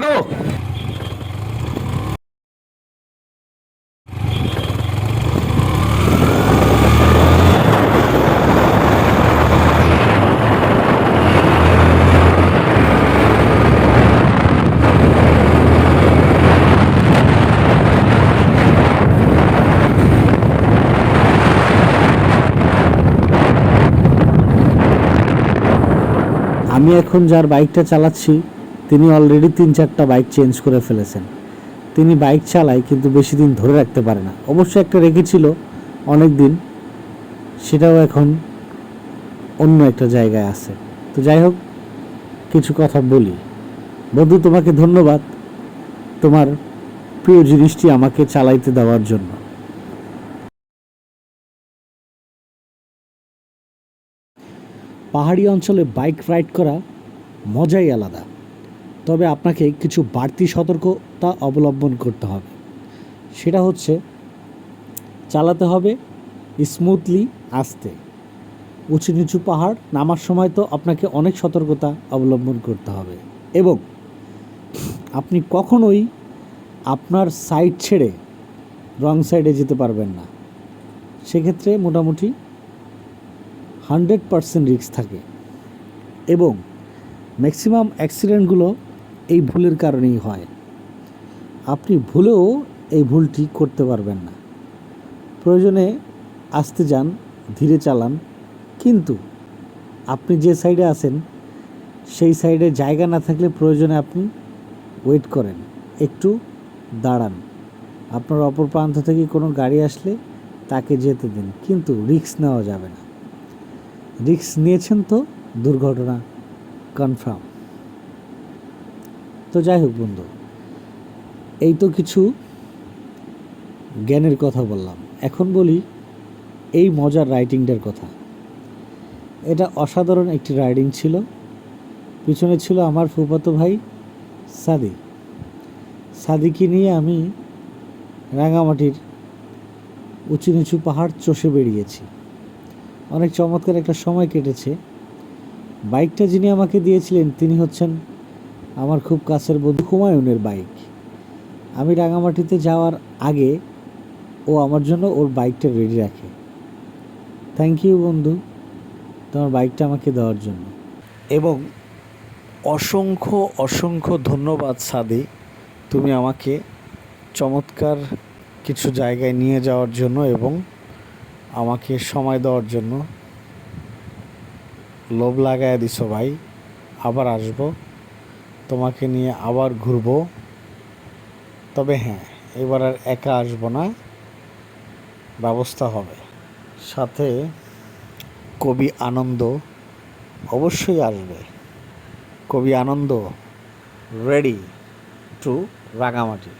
গো আমি এখন যার বাইকটা চালাচ্ছি তিনি অলরেডি তিন চারটা বাইক চেঞ্জ করে ফেলেছেন। তিনি বাইক চালায় কিন্তু বেশি দিন ধরে রাখতে পারে না। অবশ্য একটা রেখেছিল অনেক দিন, সেটাও এখন অন্য একটা জায়গায় আছে। তো যাই হোক, কিছু কথা বলি। বন্ধু, তোমাকে ধন্যবাদ তোমার প্রিয় জিনিসটি আমাকে চালাইতে দেওয়ার জন্য। পাহাড়ি অঞ্চলে বাইক রাইড করা মজাই আলাদা। তবে আপনাকে কিছু বাড়তি সতর্কতা অবলম্বন করতে হবে। সেটা হচ্ছে, চালাতে হবে স্মুথলি আস্তে। উঁচু নিচু পাহাড় নামার সময় তো আপনাকে অনেক সতর্কতা অবলম্বন করতে হবে। এবং আপনি কখনোই আপনার সাইড ছেড়ে রং সাইডে যেতে পারবেন না। সেক্ষেত্রে মোটামুটি হান্ড্রেড পারসেন্ট রিস্ক থাকে। এবং ম্যাক্সিমাম অ্যাক্সিডেন্টগুলো এই ভুলের কারণেই হয়। আপনি ভুলেও এই ভুলটি করতে পারবেন না। প্রয়োজনে আসতে যান, ধীরে চালান। কিন্তু আপনি যে সাইডে আছেন, সেই সাইডে জায়গা না থাকলে প্রয়োজনে আপনি ওয়েট করেন, একটু দাঁড়ান। আপনার অপর প্রান্ত থেকে কোনো গাড়ি আসলে তাকে যেতে দিন, কিন্তু রিস্ক নেওয়া যাবে না। রিস্ক নিয়েছেন তো দুর্ঘটনা কনফার্ম তো যাই হোক বন্ধু, এই তো কিছু জ্ঞানের কথা বললাম। এখন বলি এই মজার রাইডিংটার কথা। এটা অসাধারণ একটি রাইডিং ছিল। পিছনে ছিল আমার ফুফাতো ভাই সাদি। সাদিকে নিয়ে আমি রাঙামাটির উঁচু নিচু পাহাড় চষে বেরিয়েছি অনেক চমৎকার একটা সময় কেটেছে। বাইকটা যিনি আমাকে দিয়েছিলেন, তিনি হচ্ছেন আমার খুব কাছের বন্ধু হুমায়ুনের বাইক। আমি রাঙামাটিতে যাওয়ার আগে ও আমার জন্য ওর বাইকটা রেডি রাখে। থ্যাংক ইউ বন্ধু, তোমার বাইকটা আমাকে দেওয়ার জন্য। এবং অসংখ্য অসংখ্য ধন্যবাদ, সাদি, তুমি আমাকে চমৎকার কিছু জায়গায় নিয়ে যাওয়ার জন্য এবং আমাকে সময় দেওয়ার জন্য লোভ লাগায় দিছো ভাই। আবার আসব। তোমাকে নিয়ে আবার ঘুরবো। তবে হ্যাঁ এবার আর একা আসব না। ব্যবস্থা হবে। সাথে কবি আনন্দ অবশ্যই আসবে। কবি আনন্দ রেডি টু রাঙামাটি।